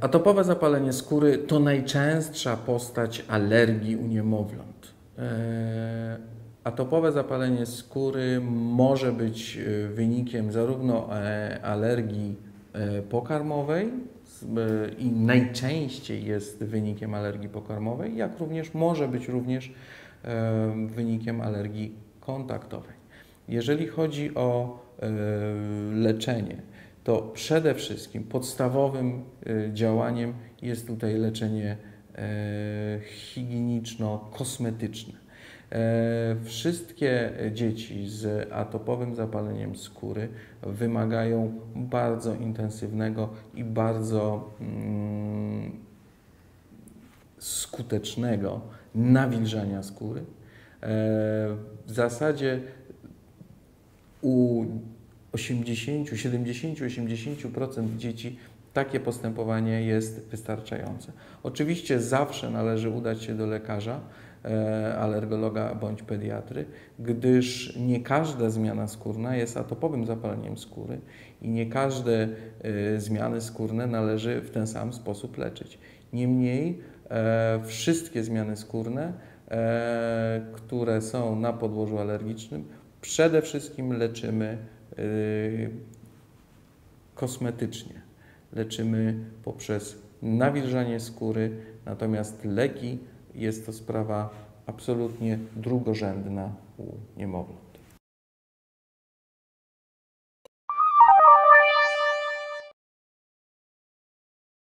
Atopowe zapalenie skóry to najczęstsza postać alergii u niemowląt. E, atopowe zapalenie skóry może być e, wynikiem zarówno e, alergii pokarmowej i najczęściej jest wynikiem alergii pokarmowej, jak również może być również wynikiem alergii kontaktowej. Jeżeli chodzi o leczenie, to przede wszystkim podstawowym y, działaniem jest tutaj leczenie e, higieniczno-kosmetyczne. E, wszystkie dzieci z atopowym zapaleniem skóry wymagają bardzo intensywnego i bardzo mm, skutecznego nawilżania skóry. E, w zasadzie u 80, 70, 80% dzieci takie postępowanie jest wystarczające. Oczywiście zawsze należy udać się do lekarza, e, alergologa bądź pediatry, gdyż nie każda zmiana skórna jest atopowym zapaleniem skóry i nie każde e, zmiany skórne należy w ten sam sposób leczyć. Niemniej e, wszystkie zmiany skórne, które są na podłożu alergicznym, przede wszystkim leczymy kosmetycznie. Leczymy poprzez nawilżanie skóry, natomiast leki jest to sprawa absolutnie drugorzędna u niemowląt.